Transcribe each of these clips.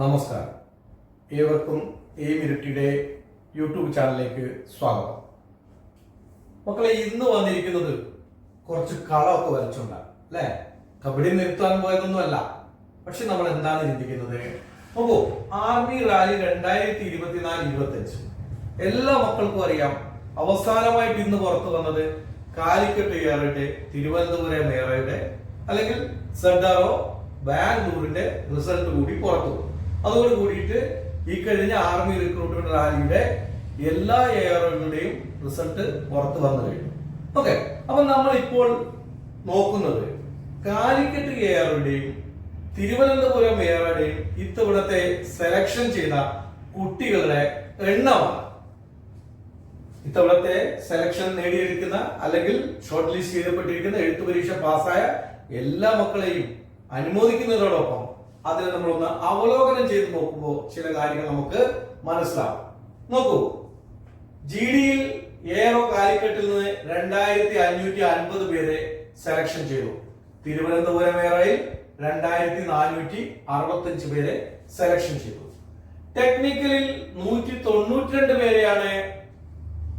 നമസ്കാരം. ഏവർക്കും A മിനിറ്റിയുടെ YouTube ചാനലിലേക്ക് സ്വാഗതം. മക്കളെ ഇന്ന് വന്നിരിക്കുന്നത് കുറച്ച് കളമൊക്കെ വരച്ചുകൊണ്ടാണ് അല്ലേ? കബഡി നിർത്താൻ പോയതൊന്നുമല്ല പക്ഷെ നമ്മൾ എന്താണ് ചിന്തിക്കുന്നത്? നോക്കൂ ആർമി റാലി രണ്ടായിരത്തി ഇരുപത്തിനാല് ഇരുപത്തി എല്ലാ മക്കൾക്കും അറിയാം അവസാനമായിട്ട് ഇന്ന് പുറത്തു വന്നത് കാലിക്കറ്റ് ഏറയുടെ തിരുവനന്തപുരം ഏറയുടെ അല്ലെങ്കിൽ സെഡാറോ ബാംഗ്ലൂരിന്റെ റിസൾട്ട് കൂടി പുറത്തു അതോട് കൂടിയിട്ട് ഈ കഴിഞ്ഞ ആർമി റിക്രൂട്ട്മെന്റ് റാലിയുടെ എല്ലാ എയറുകളുടെയും റിസൾട്ട് പുറത്തു വന്നു കഴിഞ്ഞു. ഓക്കെ അപ്പൊ നമ്മൾ ഇപ്പോൾ നോക്കുന്നത് കാലിക്കറ്റ് എയറുടെയും തിരുവനന്തപുരം എയറുടെയും ഇത്തവണത്തെ സെലക്ഷൻ ചെയ്ത കുട്ടികളുടെ എണ്ണമാണ്. ഇത്തവണത്തെ സെലക്ഷൻ നേടിയിരിക്കുന്ന അല്ലെങ്കിൽ ഷോർട്ട് ലിസ്റ്റ് ചെയ്യപ്പെട്ടിരിക്കുന്ന എഴുത്തു പരീക്ഷ പാസ്സായ എല്ലാ മക്കളെയും അനുമോദിക്കുന്നതോടൊപ്പം അതിനെ നമ്മളൊന്ന് അവലോകനം ചെയ്ത് നോക്കുമ്പോൾ ചില കാര്യങ്ങൾ നമുക്ക് മനസ്സിലാവും. നോക്കൂ. ജി ഡിയിൽ ഏറോ കാലിക്കറ്റിൽ നിന്ന് രണ്ടായിരത്തി അഞ്ഞൂറ്റി അൻപത് പേരെ സെലക്ഷൻ ചെയ്തു. തിരുവനന്തപുരം ഏറയിൽ രണ്ടായിരത്തി നാനൂറ്റി അറുപത്തഞ്ച് പേരെ സെലക്ഷൻ ചെയ്തു. ടെക്നിക്കലിൽ നൂറ്റി തൊണ്ണൂറ്റിരണ്ട് പേരെയാണ്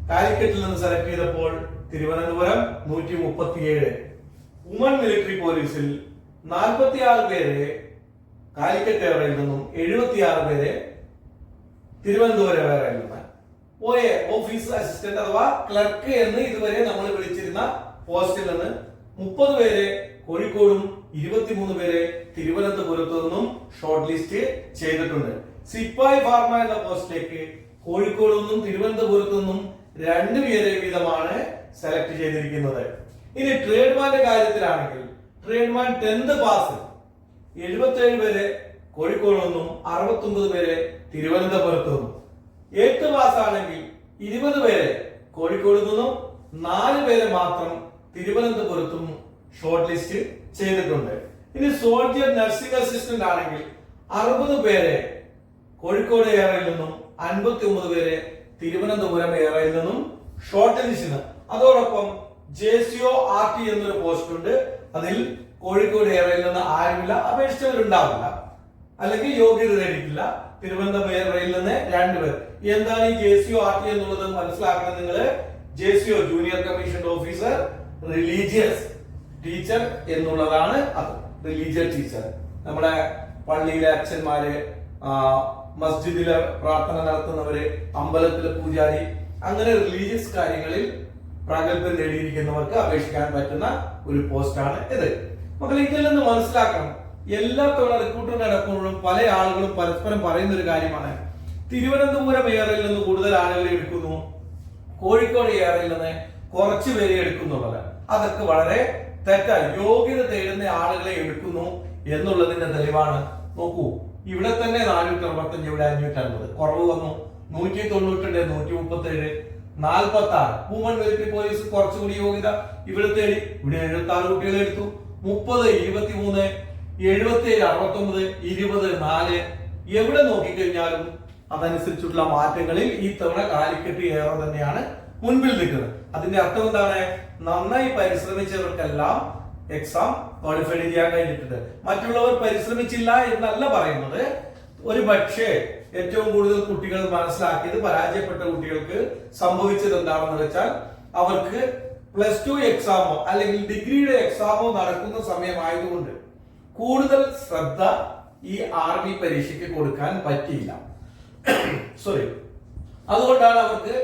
കാലിക്കറ്റിൽ നിന്ന് സെലക്ട് ചെയ്തപ്പോൾ തിരുവനന്തപുരം നൂറ്റി മുപ്പത്തിയേഴ് ഉമൺ മിലിറ്ററി പോലീസിൽ നാൽപ്പത്തി ആറ് പേരെ കാലിക്കറ്റ് എയർവേയിൽ നിന്നും എഴുപത്തിയാറ് പേരെ തിരുവനന്തപുരം എയർവേയിൽ നിന്ന് ഒ ഓഫീസ് അസിസ്റ്റന്റ് അഥവാ ക്ലർക്ക് എന്ന് ഇതുവരെ നമ്മൾ വിളിച്ചിരുന്ന പോസ്റ്റിൽ നിന്ന് മുപ്പത് പേരെ കോഴിക്കോടും ഇരുപത്തിമൂന്ന് പേരെ തിരുവനന്തപുരത്തു നിന്നും ഷോർട്ട് ലിസ്റ്റ് ചെയ്തിട്ടുണ്ട്. സിപ്പായി ഫാർമ എന്ന പോസ്റ്റിലേക്ക് കോഴിക്കോട് നിന്നും തിരുവനന്തപുരത്തു നിന്നും രണ്ട് പേരെ വീതമാണ് സെലക്ട് ചെയ്തിരിക്കുന്നത്. ഇനി ട്രേഡ്മാന്റെ കാര്യത്തിലാണെങ്കിൽ ട്രേഡ്മാൻ ടെൻത് പാസ് എഴുപത്തേഴ് പേരെ കോഴിക്കോട് നിന്നും അറുപത്തൊമ്പത് പേരെ തിരുവനന്തപുരത്തു നിന്നും. എട്ട് പാസ് ആണെങ്കിൽ ഇരുപത് പേരെ കോഴിക്കോട് നിന്നും നാല് പേരെ മാത്രം തിരുവനന്തപുരത്തും ഷോർട്ട് ലിസ്റ്റ് ചെയ്തിട്ടുണ്ട്. ഇനി സോൾജിയർ നഴ്സിംഗ് അസിസ്റ്റന്റ് ആണെങ്കിൽ അറുപത് പേരെ കോഴിക്കോട് എയറയിൽ നിന്നും അൻപത്തി ഒമ്പത് പേരെ തിരുവനന്തപുരം എയറയിൽ നിന്നും ഷോർട്ട് ലിസ്റ്റിന് അതോടൊപ്പം J C O R T എന്നൊരു പോസ്റ്റ് ഉണ്ട്. അതിൽ കോഴിക്കോട് എയർവേയിൽ നിന്ന് ആരുമില്ല അപേക്ഷിച്ചവരുണ്ടാവില്ല. അല്ലെങ്കിൽ യോഗ്യത നേടിയിട്ടില്ല. തിരുവനന്തപുരം എയർവേയിൽ നിന്ന് രണ്ടുപേർ. എന്താണ് ഈ ജെ സിഒ ആർ ടി എന്നുള്ളത് മനസ്സിലാക്കണം നിങ്ങൾ J C O junior commission officer religious teacher എന്നുള്ളതാണ് അത്. Religious teacher. നമ്മുടെ പള്ളിയിലെ അച്ഛന്മാര് മസ്ജിദിലെ പ്രാർത്ഥന നടത്തുന്നവര് അമ്പലത്തിലെ പൂജാരി അങ്ങനെ റിലീജിയസ് കാര്യങ്ങളിൽ പ്രാഗൽഭ്യം നേടിയിരിക്കുന്നവർക്ക് അപേക്ഷിക്കാൻ പറ്റുന്ന ഒരു പോസ്റ്റാണ് ഇത്. മക്കളെ ഇതിൽ നിന്ന് മനസ്സിലാക്കണം. എല്ലാ തവണ റിക്രൂട്ട്മെന്റ് നടക്കുമ്പോഴും പല ആളുകളും പരസ്പരം പറയുന്ന ഒരു കാര്യമാണ്. തിരുവനന്തപുരം എയറിൽ നിന്ന് കൂടുതൽ ആളുകളെ എടുക്കുന്നു. കോഴിക്കോട് എയറിൽ നിന്ന് കുറച്ച് പേരെ എടുക്കുന്നുള്ളത്. അതൊക്കെ വളരെ തെറ്റാണ്. യോഗ്യത തേടുന്ന ആളുകളെ എടുക്കുന്നു എന്നുള്ളതിന്റെ തെളിവാണ്. നോക്കൂ ഇവിടെ തന്നെ നാനൂറ്റി അറുപത്തഞ്ച് ഇവിടെ അഞ്ഞൂറ്റി അൻപത് കുറവ് വന്നു. നൂറ്റി തൊണ്ണൂറ്റി നൂറ്റി മുപ്പത്തി ഏഴ് നാൽപ്പത്തി ആറ് വുമൺ മിലിറ്ററി പോലീസ് കുറച്ചുകൂടി യോഗ്യത. ഇവിടെ തേടി ഇവിടെ എഴുപത്തി ആറ് കുട്ടികളെ എടുത്തു. മുപ്പത് ഇരുപത്തി മൂന്ന് എഴുപത്തി ഏഴ് അറുപത്തൊമ്പത് ഇരുപത് നാല് എവിടെ നോക്കിക്കഴിഞ്ഞാലും അതനുസരിച്ചുള്ള മാറ്റങ്ങളിൽ ഈ തവണ കാലിക്കറ്റ് ഏറെ തന്നെയാണ് മുൻപിൽ നിൽക്കുന്നത്. അതിന്റെ അർത്ഥം എന്താണ്? നന്നായി പരിശ്രമിച്ചവർക്കെല്ലാം എക്സാം ക്വാളിഫൈഡ് ചെയ്യാൻ കഴിഞ്ഞിട്ടുണ്ട്. മറ്റുള്ളവർ പരിശ്രമിച്ചില്ല എന്നല്ല പറയുന്നത്. ഒരു പക്ഷേ ഏറ്റവും കൂടുതൽ കുട്ടികൾ മനസ്സിലാക്കിയത് പരാജയപ്പെട്ട കുട്ടികൾക്ക് സംഭവിച്ചത് എന്താണെന്ന് വെച്ചാൽ അവർക്ക് പ്ലസ് ടു എക്സാമോ അല്ലെങ്കിൽ ഡിഗ്രിയുടെ എക്സാമോ നടക്കുന്ന സമയമായതുകൊണ്ട് കൂടുതൽ ശ്രദ്ധ ഈ ആർമി പരീക്ഷയ്ക്ക് കൊടുക്കാൻ പറ്റിയില്ല. സോറി അതുകൊണ്ടാണ് അവർക്ക്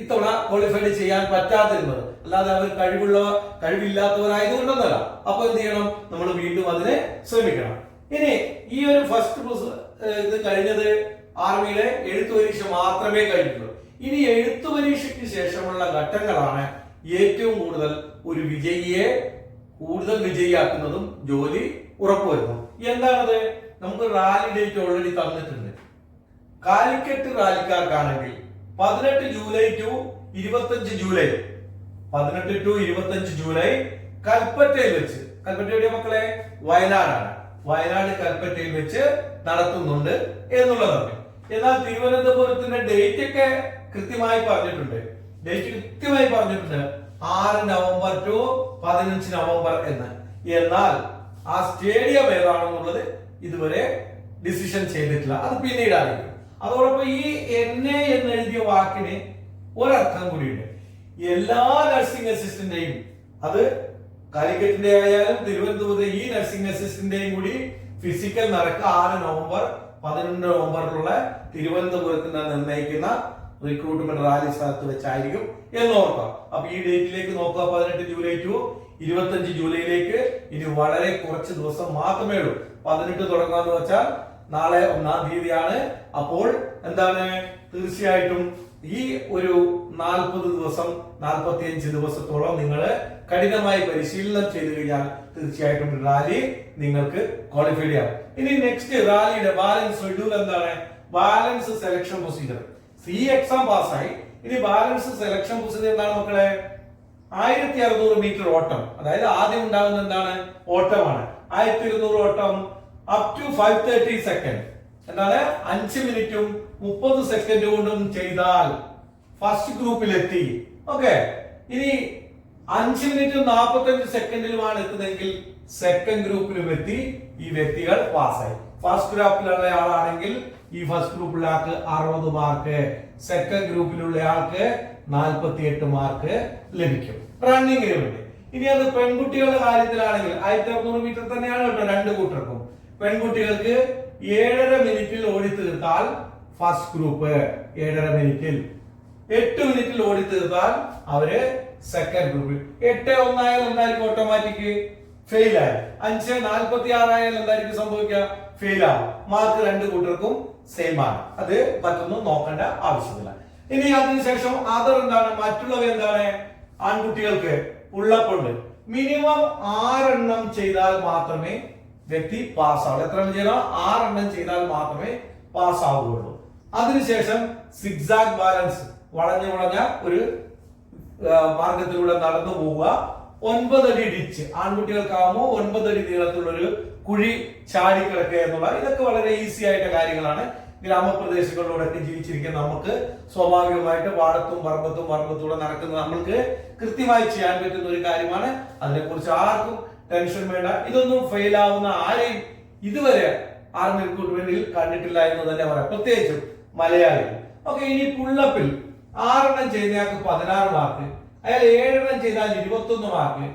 ഇത്തവണ ക്വാളിഫൈഡ് ചെയ്യാൻ പറ്റാതിരുന്നത്. അല്ലാതെ അവർ കഴിവുള്ള കഴിവില്ലാത്തവരായതുകൊണ്ടൊന്നല്ല. അപ്പൊ എന്ത് ചെയ്യണം? നമ്മൾ വീണ്ടും അതിനെ ശ്രമിക്കണം. ഇനി ഈ ഒരു ഫസ്റ്റ് ഇത് കഴിഞ്ഞത് ആർമിയിലെ എഴുത്തു പരീക്ഷ മാത്രമേ കഴിഞ്ഞുള്ളൂ ഇനി എഴുത്തു പരീക്ഷയ്ക്ക് ശേഷമുള്ള ഘട്ടങ്ങളാണ് ഏറ്റവും കൂടുതൽ ഒരു വിജയിയെ കൂടുതൽ വിജയിയാക്കുന്നതും ജോലി ഉറപ്പുവരുന്നു എന്താണത്? നമുക്ക് റാലി ഡേറ്റ് ഓൾറെഡി തന്നിട്ടുണ്ട്. കാലിക്കറ്റ് റാലിക്കാർക്കാണെങ്കിൽ പതിനെട്ട് ജൂലൈ ടു ഇരുപത്തഞ്ച് ജൂലൈ. പതിനെട്ട് ടു ഇരുപത്തഞ്ച് ജൂലൈ കൽപ്പറ്റയിൽ വെച്ച് കൽപ്പറ്റ എവിടെയാ മക്കളെ? വയനാടാണ്. വയനാട് കൽപ്പറ്റയിൽ വെച്ച് നടത്തുന്നുണ്ട് എന്നുള്ളതാണ്. എന്നാൽ തിരുവനന്തപുരത്തിന്റെ ഡേറ്റ് ഒക്കെ കൃത്യമായി പറഞ്ഞിട്ടുണ്ട്. ഡേറ്റ് കൃത്യമായി പറഞ്ഞിട്ടുണ്ട് ആറ് നവംബർ ടു പതിനഞ്ച് നവംബർ എന്ന്. എന്നാൽ ആ സ്റ്റേഡിയം ഏതാണെന്നുള്ളത് ഇതുവരെ ഡിസിഷൻ ചെയ്തിട്ടില്ല. അത് പിന്നീടായിരിക്കും. അതോടൊപ്പം ഈ എ എന്ന് എഴുതിയ വാക്കിന് ഒരർത്ഥം കൂടിയുണ്ട്. എല്ലാ നഴ്സിംഗ് അസിസ്റ്റന്റെയും അത് കാലിക്കറ്റിന്റെ ആയാലും തിരുവനന്തപുരത്തെ ഈ നഴ്സിംഗ് അസിസ്റ്റന്റെയും കൂടി ഫിസിക്കൽ നടക്കുക. ആറ് നവംബർ പതിനൊന്ന് നവംബറിലുള്ള തിരുവനന്തപുരത്ത് നിന്ന് നിർണയിക്കുന്ന റിക്രൂട്ട്മെന്റ് റാലി സ്ഥലത്ത് വെച്ചായിരിക്കും എന്ന് ഓർക്കാം അപ്പൊ ഈ ഡേറ്റിലേക്ക് നോക്കുക പതിനെട്ട് ജൂലൈ ടു ഇരുപത്തഞ്ച് ജൂലൈയിലേക്ക്. ഇനി വളരെ കുറച്ച് ദിവസം മാത്രമേ ഉള്ളൂ. പതിനെട്ട് തുടങ്ങാന്ന് വെച്ചാൽ നാളെ ഒന്നാം തീയതിയാണ്. അപ്പോൾ എന്താണ്? തീർച്ചയായിട്ടും ഈ ഒരു നാൽപ്പത് ദിവസം നാൽപ്പത്തിയഞ്ച് ദിവസത്തോളം നിങ്ങൾ കഠിനമായി പരിശീലനം ചെയ്തു കഴിഞ്ഞാൽ തീർച്ചയായിട്ടും റാലി നിങ്ങൾക്ക് ക്വാളിഫൈഡ് ചെയ്യാം ഇനി നെക്സ്റ്റ് റാലിയുടെ ബാലൻസ് ഷെഡ്യൂൾ എന്താണ്? Balance selection procedure C exam പാസ്സായി. ഇനി ബാലൻസ് സെലക്ഷൻ പ്രൊസീജിയർ എന്താണ് മക്കളെ? ആയിരത്തി അറുന്നൂറ് മീറ്റർ ഓട്ടം. അതായത് ആദ്യം ഉണ്ടാകുന്ന എന്താണ്? ഓട്ടമാണ്. ആയിരത്തി ഇരുന്നൂറ് ഓട്ടം up to five thirty second എന്താണ്? അഞ്ച് മിനിറ്റും മുപ്പത് സെക്കൻഡ് കൊണ്ടും ചെയ്താൽ ഫസ്റ്റ് ഗ്രൂപ്പിലെത്തി ഓക്കെ ഇനി അഞ്ച് മിനിറ്റും നാൽപ്പത്തഞ്ച് സെക്കൻഡിലുമാണ് എത്തുന്നതെങ്കിൽ സെക്കൻഡ് ഗ്രൂപ്പിലും എത്തി. ഈ വ്യക്തികൾ പാസ്സായി ഫസ്റ്റ് ഗ്രൂപ്പിലുള്ള ആളാണെങ്കിൽ ഈ ഫസ്റ്റ് ഗ്രൂപ്പിലുള്ള ആൾക്ക് അറുപത് മാർക്ക് സെക്കൻഡ് ഗ്രൂപ്പിലുള്ള ആൾക്ക് നാൽപ്പത്തി എട്ട് മാർക്ക് ലഭിക്കും റണ്ണിങ്ങിന് ഇനി അത് പെൺകുട്ടികളുടെ കാര്യത്തിലാണെങ്കിൽ ആയിരത്തി അറുന്നൂറ് മീറ്റർ തന്നെയാണ് കേട്ടോ രണ്ട് കൂട്ടർക്കും. പെൺകുട്ടികൾക്ക് ഏഴര മിനിറ്റിൽ ഓടി തീർത്താൽ ഫസ്റ്റ് ഗ്രൂപ്പ് ഏഴര മിനിറ്റിൽ എട്ട് മിനിറ്റിൽ ഓടി തീർത്താൽ അവർ സെക്കൻഡ് ഗ്രൂപ്പിൽ എട്ട് ഒന്നായാൽ എന്തായിരിക്കും ഓട്ടോമാറ്റിക് ഫെയിൽ ആയി. അഞ്ച് നാൽപ്പത്തി ആറായാൽ എന്തായിരിക്കും സംഭവിക്കുക? ഫെയിൽ ആവും. മാർക്ക് രണ്ട് കൂട്ടർക്കും സെയിം ആണ്. അത് മറ്റൊന്നും നോക്കേണ്ട ആവശ്യമില്ല. ഇനി അതിനുശേഷം അതർ എന്താണ്? മറ്റുള്ളവ എന്താണ്? ആൺകുട്ടികൾക്ക് ഉള്ളപ്പോണ്ട് മിനിമം ആറെണ്ണം ചെയ്താൽ മാത്രമേ വ്യക്തി പാസ്സാവുള്ളൂ എത്ര എണ്ണം ചെയ്താൽ ആറെണ്ണം ചെയ്താൽ മാത്രമേ പാസ്സാവുകയുള്ളൂ അതിനുശേഷം സിക്സാക് ബാലൻസ് വളഞ്ഞു വളഞ്ഞ ഒരു മാർഗത്തിലൂടെ നടന്നു പോവുക. ഒൻപതടി ഡിച്ച് ആൺകുട്ടികൾക്കാവുമ്പോൾ ഒൻപതടി നീളത്തിലുള്ള ഒരു കുഴി ചാടി കിടക്കുക എന്നുള്ള ഇതൊക്കെ വളരെ ഈസി ആയിട്ട് കാര്യങ്ങളാണ്. ഗ്രാമപ്രദേശങ്ങളിലൂടെയൊക്കെ ജീവിച്ചിരിക്കുന്ന നമുക്ക് സ്വാഭാവികമായിട്ട് വാടത്തും പറമ്പത്തും പറമ്പത്തൂടെ നടക്കുന്ന നമ്മൾക്ക് കൃത്യമായി ചെയ്യാൻ പറ്റുന്ന ഒരു കാര്യമാണ്. അതിനെക്കുറിച്ച് ആർക്കും ടെൻഷൻ വേണ്ട. ഇതൊന്നും ഫെയിൽ ആവുന്ന ആരെയും ഇതുവരെ ആർമി റിക്രൂട്ട്മെന്റിൽ കണ്ടിട്ടില്ല എന്ന് തന്നെ പറയാം. പ്രത്യേകിച്ചും മലയാളി. ഓക്കെ ഇനി പുള്ളപ്പിൽ ആറെണ്ണം ചെയ്തയാൾക്ക് പതിനാറ് മാർക്ക് അയാൾ ഏഴെണ്ണം ചെയ്താൽ ഇരുപത്തൊന്ന് മാർക്ക്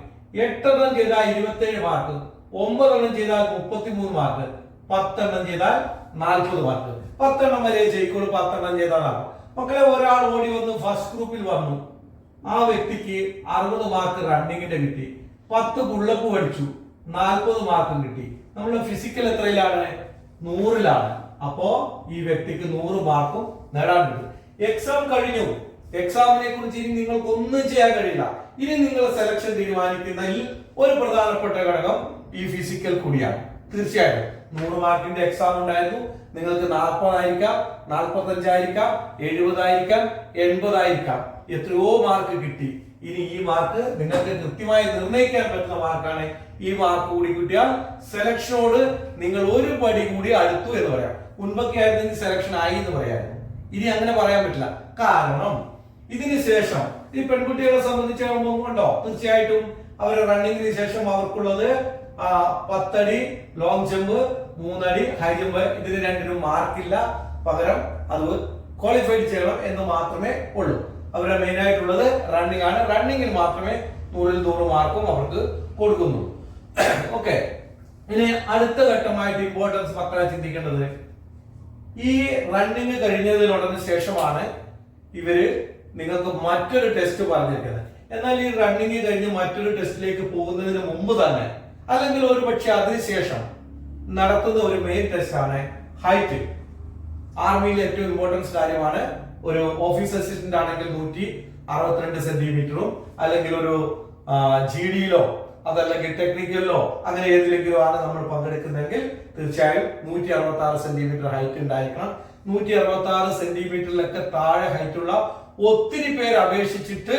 എട്ടെണ്ണം ചെയ്താൽ ഇരുപത്തേഴ് മാർക്ക് ഒമ്പതെണ്ണം ചെയ്താൽ മുപ്പത്തിമൂന്ന് മാർക്ക് പത്തെണ്ണം ചെയ്താൽ നാൽപ്പത് മാർക്ക് പത്തെണ്ണം വരെ ജയിക്കുള്ളൂ പത്തെണ്ണം ചെയ്താൽ ചെയ്താലാണ്. മക്കളെ ഒരാൾ ഓടി വന്ന് ഫസ്റ്റ് ഗ്രൂപ്പിൽ വന്നു. ആ വ്യക്തിക്ക് അറുപത് മാർക്ക് റണ്ണിങ്ങിന്റെ കിട്ടി. പത്ത് പുള്ളപ്പ് പഠിച്ചു നാൽപ്പത് മാർക്കും കിട്ടി. നമ്മുടെ ഫിസിക്കൽ എത്രയിലാണ്? നൂറിലാണ്. അപ്പോ ഈ വ്യക്തിക്ക് നൂറ് മാർക്കും നേടാൻ കിട്ടും എക്സാം കഴിഞ്ഞു. എക്സാമിനെ കുറിച്ച് ഇനി നിങ്ങൾക്ക് ഒന്നും ചെയ്യാൻ കഴിയില്ല. ഇനി നിങ്ങൾ സെലക്ഷൻ തീരുമാനിക്കുന്നതിൽ ഒരു പ്രധാനപ്പെട്ട ഘടകം ഈ ഫിസിക്കൽ കൂടിയാണ്. തീർച്ചയായിട്ടും. നൂറ് മാർക്കിന്റെ എക്സാം ഉണ്ടായിരുന്നു. നിങ്ങൾക്ക് നാൽപ്പതായിരിക്കാം നാൽപ്പത്തഞ്ചായിരിക്കാം എഴുപതായിരിക്കാം എൺപതായിരിക്കാം. എത്രയോ മാർക്ക് കിട്ടി. ഇനി ഈ മാർക്ക് നിങ്ങൾക്ക് കൃത്യമായി നിർണയിക്കാൻ പറ്റുന്ന മാർക്കാണ് ഈ മാർക്ക് കൂടി കിട്ടിയാൽ സെലക്ഷനോട് നിങ്ങൾ ഒരു പടി കൂടി അടുത്തു എന്ന് പറയാം. മുൻപൊക്കെ ആയിരുന്നെങ്കിൽ സെലക്ഷൻ ആയി എന്ന് പറയാമായിരുന്നു ഇനി അങ്ങനെ പറയാൻ പറ്റില്ല. കാരണം ഇതിന് ശേഷം ഈ പെൺകുട്ടികളെ സംബന്ധിച്ചാകുമ്പോൾ ഉണ്ടോ തീർച്ചയായിട്ടും അവർ റണ്ണിങ്ങിന് ശേഷം അവർക്കുള്ളത് പത്തടി ലോങ് ജമ്പ് മൂന്നടി ഹൈ ജമ്പ് ഇതിന് രണ്ടിനും മാർക്കില്ല പകരം അത് ക്വാളിഫൈഡ് ചെയ്യണം എന്ന് മാത്രമേ ഉള്ളൂ. അവരുടെ മെയിൻ ആയിട്ടുള്ളത് റണ്ണിംഗ് ആണ്. റണ്ണിങ്ങിൽ മാത്രമേ നൂറിൽ നൂറ് മാർക്കും അവർക്ക് കൊടുക്കുന്നു. ഓക്കെ ഇനി അടുത്ത ഘട്ടമായിട്ട് ഇമ്പോർട്ടൻസ് മക്കളെ ചിന്തിക്കേണ്ടത്. ഈ റണ്ണിങ് കഴിഞ്ഞതിനുടനെ ശേഷമാണ് ഇവർ നിങ്ങൾക്ക് മറ്റൊരു ടെസ്റ്റ് പറഞ്ഞിരിക്കുന്നത്. എന്നാൽ ഈ റണ്ണിങ് കഴിഞ്ഞ് മറ്റൊരു ടെസ്റ്റിലേക്ക് പോകുന്നതിന് മുമ്പ് തന്നെ അല്ലെങ്കിൽ ഒരു പക്ഷെ അതിനുശേഷം നടത്തുന്ന ഒരു മെയിൻ ടെസ്റ്റ് ആണ് ഹൈറ്റ് ആർമിയിലെ ഏറ്റവും ഇമ്പോർട്ടൻസ് കാര്യമാണ് ഒരു ഓഫീസ് അസിസ്റ്റന്റ് ആണെങ്കിൽ നൂറ്റി അറുപത്തിരണ്ട് സെന്റിമീറ്ററും അല്ലെങ്കിൽ ഒരു ജി ഡിയിലോ അതല്ലെങ്കിൽ ടെക്നിക്കലിലോ അങ്ങനെ ഏതിലെങ്കിലും ആണ് നമ്മൾ പങ്കെടുക്കുന്നതെങ്കിൽ തീർച്ചയായും നൂറ്റി അറുപത്തി ആറ് സെന്റിമീറ്റർ ഹൈറ്റ് ഉണ്ടായിരിക്കണം. നൂറ്റി അറുപത്തി ആറ് സെന്റിമീറ്ററിലൊക്കെ താഴെ ഹൈറ്റ് ഉള്ള ഒത്തിരി പേര് അപേക്ഷിച്ചിട്ട്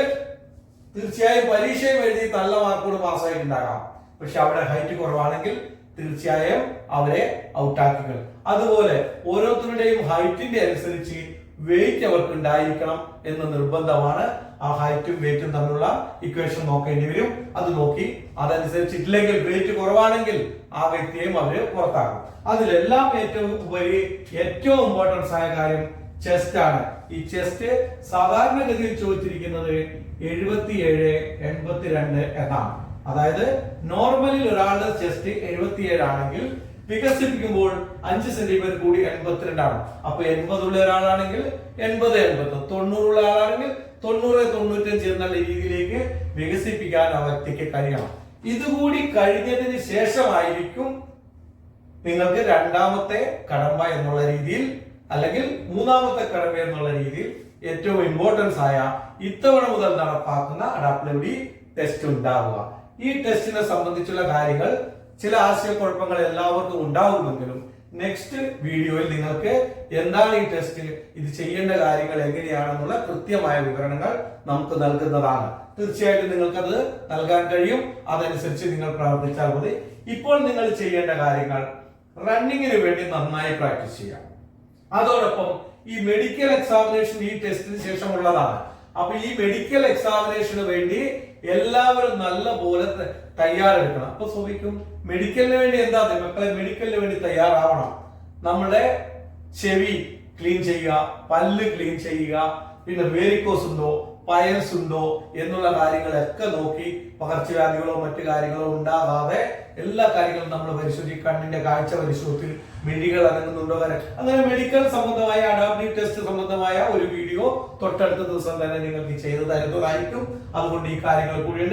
തീർച്ചയായും പരീക്ഷയും എഴുതി നല്ല മാർക്കോട് പാസ്സായിട്ടുണ്ടാകാം. പക്ഷെ അവിടെ ഹൈറ്റ് കുറവാണെങ്കിൽ തീർച്ചയായും അവരെ ഔട്ടാക്കി അതുപോലെ ഓരോരുത്തരുടെയും ഹൈറ്റിന്റെ അനുസരിച്ച് വെയിറ്റ് അവർക്ക് ഉണ്ടായിരിക്കണം എന്ന് നിർബന്ധമാണ് ആ ഹൈറ്റും വെയിറ്റും തമ്മിലുള്ള ഇക്വേഷൻ നോക്കേണ്ടി വരും അത് നോക്കി അതനുസരിച്ചിട്ടില്ലെങ്കിൽ വെയിറ്റ് കുറവാണെങ്കിൽ ആ വ്യക്തിയെയും അവർ പുറത്താക്കും. അതിലെല്ലാം ഏറ്റവും ഉപരി ഏറ്റവും ഇമ്പോർട്ടൻസ് ആയ കാര്യം ചെസ്റ്റ് ആണ്. ഈ ചെസ്റ്റ് സാധാരണഗതിയിൽ ചോദിച്ചിരിക്കുന്നത് എഴുപത്തിയേഴ് എൺപത്തിരണ്ട് എന്നാണ്. അതായത് നോർമലിൽ ഒരാളുടെ ചെസ്റ്റ് എഴുപത്തിയേഴ് ആണെങ്കിൽ വികസിപ്പിക്കുമ്പോൾ അഞ്ച് സെന്റിമീറ്റർ കൂടി എൺപത്തിരണ്ടാണ് അപ്പൊ എൺപതുള്ള ഒരാളാണെങ്കിൽ എൺപത് എൺപത് തൊണ്ണൂറുള്ള ആളാണെങ്കിൽ തൊണ്ണൂറ് തൊണ്ണൂറ്റഞ്ച് എന്നുള്ള രീതിയിലേക്ക് വികസിപ്പിക്കാൻ ആ വ്യക്തിക്ക് കഴിയണം. ഇതുകൂടി കഴിഞ്ഞതിന് ശേഷമായിരിക്കും നിങ്ങൾക്ക് രണ്ടാമത്തെ കടമ്പ എന്നുള്ള രീതിയിൽ അല്ലെങ്കിൽ മൂന്നാമത്തെ കടമ എന്നുള്ള രീതിയിൽ ഏറ്റവും ഇമ്പോർട്ടൻസ് ആയ ഇത്തവണ മുതൽ നടപ്പാക്കുന്ന അഡാപ്റ്റബിലിറ്റി ടെസ്റ്റ് ഉണ്ടാവുക. ഈ ടെസ്റ്റിനെ സംബന്ധിച്ചുള്ള കാര്യങ്ങൾ ചില ആശയക്കുഴപ്പങ്ങൾ എല്ലാവർക്കും ഉണ്ടാവുമെങ്കിലും നെക്സ്റ്റ് വീഡിയോയിൽ നിങ്ങൾക്ക് എന്താണ് ഈ ടെസ്റ്റ് ഇത് ചെയ്യേണ്ട കാര്യങ്ങൾ എങ്ങനെയാണെന്നുള്ള കൃത്യമായ വിവരണങ്ങൾ നമുക്ക് നൽകുന്നതാണ്. തീർച്ചയായിട്ടും നിങ്ങൾക്കത് നൽകാൻ കഴിയും. അതനുസരിച്ച് നിങ്ങൾ പ്രവർത്തിച്ചാൽ മതി. ഇപ്പോൾ നിങ്ങൾ ചെയ്യേണ്ട കാര്യങ്ങൾ റണ്ണിങ്ങിന് വേണ്ടി നന്നായി പ്രാക്ടീസ് ചെയ്യാം. അതോടൊപ്പം ഈ മെഡിക്കൽ എക്സാമിനേഷൻ ഈ ടെസ്റ്റിന് ശേഷമുള്ളതാണ്. അപ്പൊ ഈ മെഡിക്കൽ എക്സാമിനേഷന് വേണ്ടി എല്ലാവരും നല്ല പോലെ തയ്യാറെടുക്കണം. അപ്പൊ ചോദിക്കും മെഡിക്കലിന് വേണ്ടി എന്താ മക്കളെ മെഡിക്കലിന് വേണ്ടി തയ്യാറാവണം. നമ്മുടെ ചെവി ക്ലീൻ ചെയ്യുക പല്ല് ക്ലീൻ ചെയ്യുക പിന്നെ വേരിക്കോസ് ഉണ്ടോ പയൽസ് ഉണ്ടോ എന്നുള്ള കാര്യങ്ങളൊക്കെ നോക്കി പകർച്ചവ്യാധികളോ മറ്റു കാര്യങ്ങളോ ഉണ്ടാകാതെ എല്ലാ കാര്യങ്ങളും നമ്മൾ പരിശോധിക്കും. കണ്ണിന്റെ കാഴ്ച പരിശോധിച്ച് മിഴികൾ അനങ്ങുന്നുണ്ടോ വരെ. അങ്ങനെ മെഡിക്കൽ സംബന്ധമായ അഡാപ്റ്റീവ് ടെസ്റ്റ് സംബന്ധമായ ഒരു വീഡിയോ തൊട്ടടുത്ത ദിവസം തന്നെ നിങ്ങൾക്ക് ചെയ്തു തരുന്നതായിരിക്കും. അതുകൊണ്ട് ഈ കാര്യങ്ങൾ കൂടി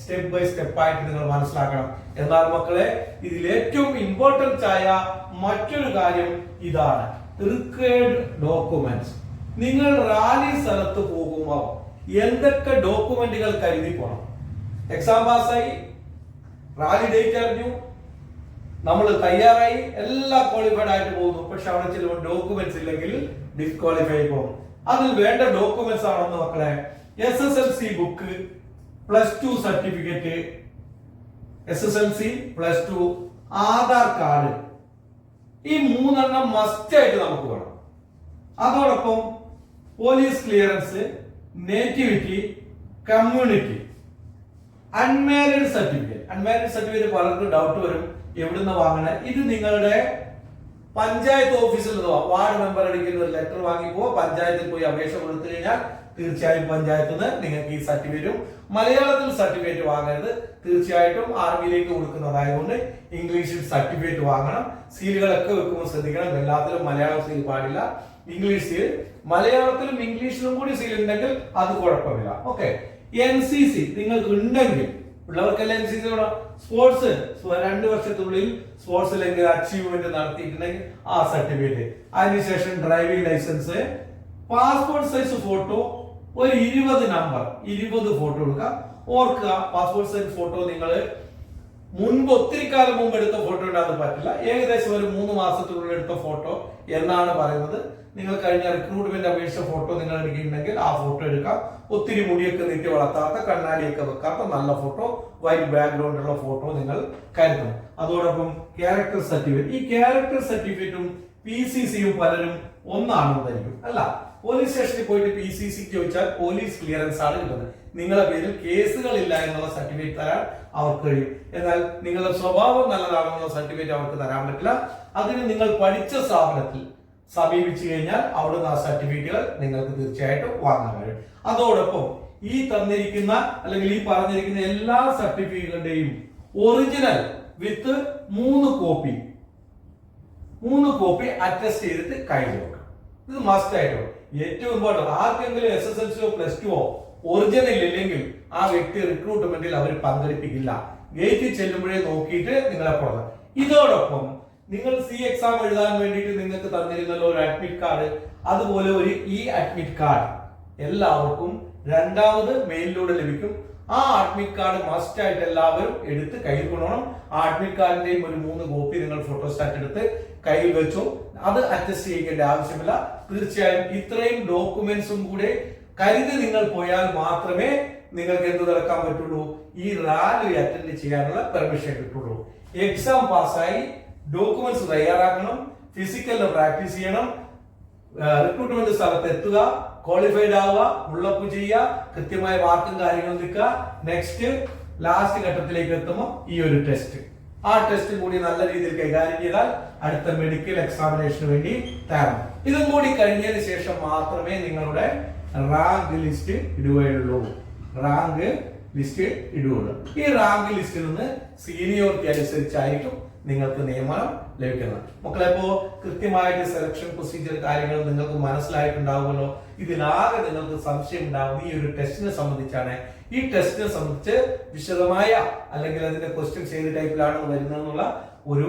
സ്റ്റെപ്പ് ബൈ സ്റ്റെപ്പ് ആയിട്ട് നിങ്ങൾ മനസ്സിലാക്കണം. എന്നാൽ മക്കളെ ഇതിൽ ഏറ്റവും ഇമ്പോർട്ടൻസ് ആയ മറ്റൊരു കാര്യം ഇതാണ്. റിക്വയർഡ് ഡോക്യുമെന്റ്സ് നിങ്ങൾ റാലി സ്ഥലത്ത് പോകുമ്പോൾ എന്തൊക്കെ ഡോക്യുമെന്റുകൾ കരുതി പോണം? എക്സാം പാസ്സായി റാലി ഡേറ്റ് അറിഞ്ഞു നമ്മൾ തയ്യാറായി എല്ലാം ക്വാളിഫൈഡ് ആയിട്ട് പോകുന്നു. പക്ഷെ അവിടെ ചില ഡോക്യുമെന്റ്സ് ഇല്ലെങ്കിൽ ഡിസ്ക്വാളിഫൈ പോകും അതിൽ വേണ്ട ഡോക്യുമെന്റ്സ് ആണെന്ന് മക്കളെ? S S L C book plus two certificate S S L C plus two Aadhaar card ഈ മൂന്നെണ്ണം മസ്റ്റ് ആയിട്ട് നമുക്ക് വേണം. അതോടൊപ്പം police clearance nativity community unmarried certificate unmarried certificate പലർക്കും ഡൗട്ട് വരും. എവിടുന്ന് വാങ്ങണേ? ഇത് നിങ്ങളുടെ പഞ്ചായത്ത് ഓഫീസിൽ നിന്ന്? വാർഡ് മെമ്പർ അടിക്കുന്ന ഒരു ലെറ്റർ വാങ്ങി പോവാ. പഞ്ചായത്തിൽ പോയി അപേക്ഷ കൊടുത്തു കഴിഞ്ഞാൽ തീർച്ചയായും പഞ്ചായത്തിൽ നിന്ന് നിങ്ങൾക്ക് ഈ സർട്ടിഫിക്കറ്റും മലയാളത്തിൽ സർട്ടിഫിക്കറ്റ് വാങ്ങരുത്. തീർച്ചയായിട്ടും ആർമിയിലേക്ക് കൊടുക്കുന്നതായതുകൊണ്ട് ഇംഗ്ലീഷിൽ സർട്ടിഫിക്കറ്റ് വാങ്ങണം. സീലുകളൊക്കെ വെക്കുമ്പോൾ ശ്രദ്ധിക്കണം. എല്ലാത്തിലും മലയാളം സീൽ പാടില്ല. ഇംഗ്ലീഷ് സീൽ മലയാളത്തിലും ഇംഗ്ലീഷിലും കൂടി സീൽ ഉണ്ടെങ്കിൽ അത് കുഴപ്പമില്ല. ഓക്കെ എൻ സി സി നിങ്ങൾക്ക് ഉണ്ടെങ്കിൽ പിള്ളേർക്കെല്ലാം എൻ സി സി സ്പോർട്സ് രണ്ട് വർഷത്തിനുള്ളിൽ സ്പോർട്സിൽ എന്തെങ്കിലും അച്ചീവ്മെന്റ് നടത്തിയിട്ടുണ്ടെങ്കിൽ ആ സർട്ടിഫിക്കറ്റ് അതിനുശേഷം driving licence passport size photo ഒരു ഇരുപത് നമ്പർ ഇരുപത് ഫോട്ടോ എടുക്കുക. ഓർക്കുക പാസ്പോർട്ട് സൈസ് ഫോട്ടോ നിങ്ങൾ മുൻപ് ഒത്തിരി കാലം മുമ്പ് എടുത്ത ഫോട്ടോ ഉണ്ടാകാൻ പറ്റില്ല. ഏകദേശം ഒരു മൂന്ന് മാസത്തിനുള്ളിൽ എടുത്ത ഫോട്ടോ എന്നാണ് പറയുന്നത്. നിങ്ങൾ കഴിഞ്ഞ റിക്രൂട്ട്മെന്റ് അപേക്ഷ ഫോട്ടോ നിങ്ങൾ എടുക്കുകയുണ്ടെങ്കിൽ ആ ഫോട്ടോ എടുക്കാം. ഒത്തിരി മുടിയൊക്കെ നീട്ടി വളർത്താത്ത കണ്ണാടിയൊക്കെ വെക്കാത്ത നല്ല ഫോട്ടോ വൈറ്റ് ബാക്ക്ഗ്രൗണ്ട് ഉള്ള ഫോട്ടോ നിങ്ങൾ കരുതണം. അതോടൊപ്പം ക്യാരക്ടർ സർട്ടിഫിക്കറ്റ് ഈ ക്യാരക്ടർ സർട്ടിഫിക്കറ്റും പി സി സിയും പലരും ഒന്നാണെന്ന് തരും അല്ല പോലീസ് സ്റ്റേഷനിൽ പോയിട്ട് പി സി സിക്ക് ചോദിച്ചാൽ പോലീസ് ക്ലിയറൻസ് ആണ് കിട്ടുന്നത്. നിങ്ങളുടെ പേരിൽ കേസുകൾ ഇല്ല എന്നുള്ള സർട്ടിഫിക്കറ്റ് തരാൻ അവർക്ക് കഴിയും. എന്നാൽ നിങ്ങളുടെ സ്വഭാവം നല്ലതാണെന്നുള്ള സർട്ടിഫിക്കറ്റ് അവർക്ക് തരാൻ പറ്റില്ല. അതിന് നിങ്ങൾ പഠിച്ച സ്ഥാപനത്തിൽ സമീപിച്ചു കഴിഞ്ഞാൽ അവിടുന്ന് ആ സർട്ടിഫിക്കറ്റുകൾ നിങ്ങൾക്ക് തീർച്ചയായിട്ടും വാങ്ങാൻ കഴിയും. അതോടൊപ്പം ഈ തന്നിരിക്കുന്ന അല്ലെങ്കിൽ ഈ പറഞ്ഞിരിക്കുന്ന എല്ലാ സർട്ടിഫിക്കറ്റുകളുടെയും ഒറിജിനൽ വിത്ത് മൂന്ന് കോപ്പി മൂന്ന് കോപ്പി അറ്റസ്റ്റ് ചെയ്തിട്ട് കയ്യിൽ വെക്കണം. ഇത് മസ്റ്റ് ആയിട്ടും ഏറ്റവും ഇമ്പോർട്ടന്റ്. ആർക്കെങ്കിലും എസ് എസ് എൽ സിയോ പ്ലസ് ടുവോ ഒറിജിനൽ ഇല്ലെങ്കിൽ ആ വ്യക്തി റിക്രൂട്ട്മെന്റിൽ അവർ പങ്കെടുപ്പിക്കില്ല. ഗേറ്റിൽ ചെല്ലുമ്പോഴേ നോക്കിയിട്ട് നിങ്ങളെ പുറത്ത് ഇതോടൊപ്പം നിങ്ങൾ സി എക്സാം എഴുതാൻ വേണ്ടിയിട്ട് നിങ്ങൾക്ക് തന്നിരുന്നല്ലോ ഒരു അഡ്മിറ്റ് കാർഡ് അതുപോലെ ഒരു ഇ അഡ്മിറ്റ് കാർഡ് എല്ലാവർക്കും രണ്ടാമത് മെയിലിലൂടെ ലഭിക്കും. ആ അഡ്മിറ്റ് കാർഡ് മസ്റ്റ് ആയിട്ട് എല്ലാവരും എടുത്ത് കയ്യിൽ കൊണ്ടുപോകണം ആ അഡ്മിറ്റ് കാർഡിന്റെയും ഒരു മൂന്ന് കോപ്പി നിങ്ങൾ ഫോട്ടോസ്റ്റാറ്റ് എടുത്ത് കയ്യിൽ വെച്ചു. അത് അറ്റസ്റ്റ് ചെയ്യേണ്ട ആവശ്യമില്ല. തീർച്ചയായും ഇത്രയും ഡോക്യുമെന്റ്സും കൂടെ കരുതി നിങ്ങൾ പോയാൽ മാത്രമേ നിങ്ങൾക്ക് എന്ത് നടക്കാൻ പറ്റുള്ളൂ? ഈ റാലി അറ്റൻഡ് ചെയ്യാനുള്ള പെർമിഷൻ കിട്ടുള്ളൂ. എക്സാം പാസ്സായി ഡോക്യുമെന്റ്സ് തയ്യാറാക്കണം ഫിസിക്കൽ പ്രാക്ടീസ് ചെയ്യണം റിക്രൂട്ട്മെന്റ് സ്ഥലത്ത് എത്തുക ക്വാളിഫൈഡ് ആവുക ഉള്ളപ്പ് ചെയ്യുക കൃത്യമായ വാക്കും കാര്യങ്ങളും നിൽക്കുക നെക്സ്റ്റ് ലാസ്റ്റ് ഘട്ടത്തിലേക്ക് എത്തുമ്പോൾ ഈ ഒരു ടെസ്റ്റ് ആ ടെസ്റ്റ് കൂടി നല്ല രീതിയിൽ കൈകാര്യം ചെയ്താൽ അടുത്ത മെഡിക്കൽ എക്സാമിനേഷന് വേണ്ടി തയ്യാറാണ് ഇതും കൂടി കഴിഞ്ഞതിന് ശേഷം മാത്രമേ നിങ്ങളുടെ റാങ്ക് ലിസ്റ്റ് ഇടുകയുള്ളൂ. റാങ്ക് ലിസ്റ്റ് ഇടുകയുള്ളൂ. ഈ റാങ്ക് ലിസ്റ്റിൽ നിന്ന് സീനിയോറിറ്റി അനുസരിച്ചായിരിക്കും നിങ്ങൾക്ക് നിയമനം ലഭിക്കുന്നത്. മക്കളെ ഇപ്പോ കൃത്യമായിട്ട് സെലക്ഷൻ പ്രൊസീജിയർ കാര്യങ്ങൾ നിങ്ങൾക്ക് മനസ്സിലായിട്ടുണ്ടാവുമല്ലോ? ഇതിലാകെ നിങ്ങൾക്ക് സംശയം ഉണ്ടാവും ഈ ഒരു ടെസ്റ്റിനെ സംബന്ധിച്ചാണ് ഈ ടെസ്റ്റിനെ സംബന്ധിച്ച് വിശദമായ അല്ലെങ്കിൽ അതിന്റെ ക്വസ്റ്റ്യൻ ഏത് ടൈപ്പിലാണ് വരുന്നതെന്നുള്ള ഒരു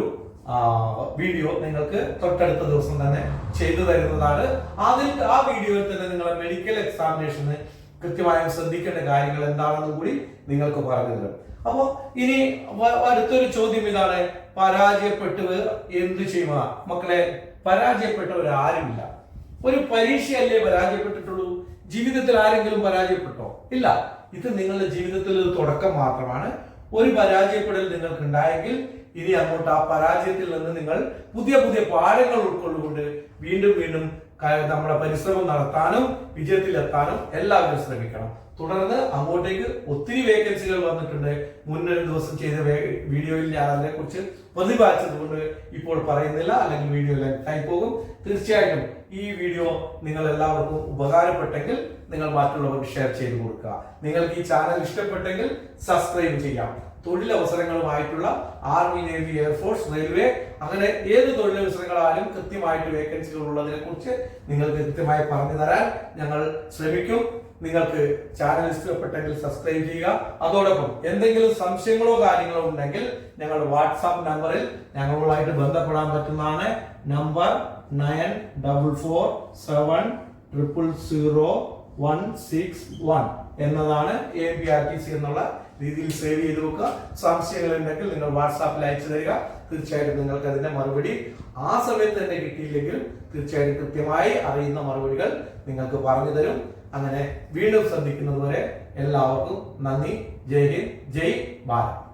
വീഡിയോ നിങ്ങൾക്ക് തൊട്ടടുത്ത ദിവസം തന്നെ ചെയ്തു തരുന്നതാണ്. അതിൽ ആ വീഡിയോയിൽ തന്നെ നിങ്ങളെ മെഡിക്കൽ എക്സാമിനേഷന് കൃത്യമായും ശ്രദ്ധിക്കേണ്ട കാര്യങ്ങൾ എന്താണെന്നും കൂടി നിങ്ങൾക്ക് പറഞ്ഞു തരും. അപ്പോ ഇനി അടുത്തൊരു ചോദ്യം ഇതാണ്. പരാജയപ്പെട്ടവർ എന്ത് ചെയ്യുക? മക്കളെ പരാജയപ്പെട്ടവർ ആരുമില്ല. ഒരു പരീക്ഷയല്ലേ പരാജയപ്പെട്ടിട്ടുള്ളൂ? ജീവിതത്തിൽ ആരെങ്കിലും പരാജയപ്പെട്ടോ? ഇല്ല. ഇത് നിങ്ങളുടെ ജീവിതത്തിൽ ഒരു തുടക്കം മാത്രമാണ്. ഒരു പരാജയപ്പെടൽ നിങ്ങൾക്ക് ഉണ്ടായെങ്കിൽ ഇനി അങ്ങോട്ട് ആ പരാജയത്തിൽ നിന്ന് നിങ്ങൾ പുതിയ പുതിയ പാഠങ്ങൾ ഉൾക്കൊള്ളുകൊണ്ട് വീണ്ടും വീണ്ടും നമ്മുടെ പരിശ്രമം നടത്താനും വിജയത്തിലെത്താനും എല്ലാവരും ശ്രമിക്കണം. തുടർന്ന് അങ്ങോട്ടേക്ക് ഒത്തിരി വേക്കൻസികൾ വന്നിട്ടുണ്ട്. മുന്നൊരു ദിവസം ചെയ്ത വീഡിയോയിൽ ഞാൻ അതിനെ കുറിച്ച് പ്രതിപാദിച്ചതുകൊണ്ട് ഇപ്പോൾ പറയുന്നില്ല. അല്ലെങ്കിൽ വീഡിയോ ലെങ്തായി പോകും. തീർച്ചയായിട്ടും ഈ വീഡിയോ നിങ്ങൾ എല്ലാവർക്കും ഉപകാരപ്പെട്ടെങ്കിൽ നിങ്ങൾ മറ്റുള്ളവർക്ക് ഷെയർ ചെയ്ത് കൊടുക്കുക. നിങ്ങൾക്ക് ഈ ചാനൽ ഇഷ്ടപ്പെട്ടെങ്കിൽ സബ്സ്ക്രൈബ് ചെയ്യാം. തൊഴിലവസരങ്ങളുമായിട്ടുള്ള army navy air force railway അങ്ങനെ ഏത് തൊഴിലവസരങ്ങളാലും കൃത്യമായിട്ട് വേക്കൻസികൾ ഉള്ളതിനെ കുറിച്ച് നിങ്ങൾക്ക് കൃത്യമായി പറഞ്ഞു തരാൻ ഞങ്ങൾ ശ്രമിക്കും. നിങ്ങൾക്ക് ചാനൽ ഇഷ്ടപ്പെട്ടെങ്കിൽ സബ്സ്ക്രൈബ് ചെയ്യുക. അതോടൊപ്പം എന്തെങ്കിലും സംശയങ്ങളോ കാര്യങ്ങളോ ഉണ്ടെങ്കിൽ ഞങ്ങൾ വാട്സാപ്പ് നമ്പറിൽ ഞങ്ങളുമായിട്ട് ബന്ധപ്പെടാൻ പറ്റുന്നതാണ്. Number nine double four seven triple zero one six one എന്നതാണ് A P R T C എന്നുള്ള രീതിയിൽ സേവ് ചെയ്ത് വെക്കുക. സംശയങ്ങൾ ഉണ്ടെങ്കിൽ നിങ്ങൾ വാട്സാപ്പിൽ അയച്ചു തരിക. തീർച്ചയായിട്ടും നിങ്ങൾക്ക് അതിന്റെ മറുപടി ആ സമയത്ത് തന്നെ കിട്ടിയില്ലെങ്കിൽ തീർച്ചയായിട്ടും കൃത്യമായി അറിയുന്ന മറുപടികൾ നിങ്ങൾക്ക് പറഞ്ഞു തരും. അങ്ങനെ വീണ്ടും ശ്രദ്ധിക്കുന്നതുവരെ എല്ലാവർക്കും നന്ദി. ജയ് ഹിന്ദ്. ജയ് ഭാരത്.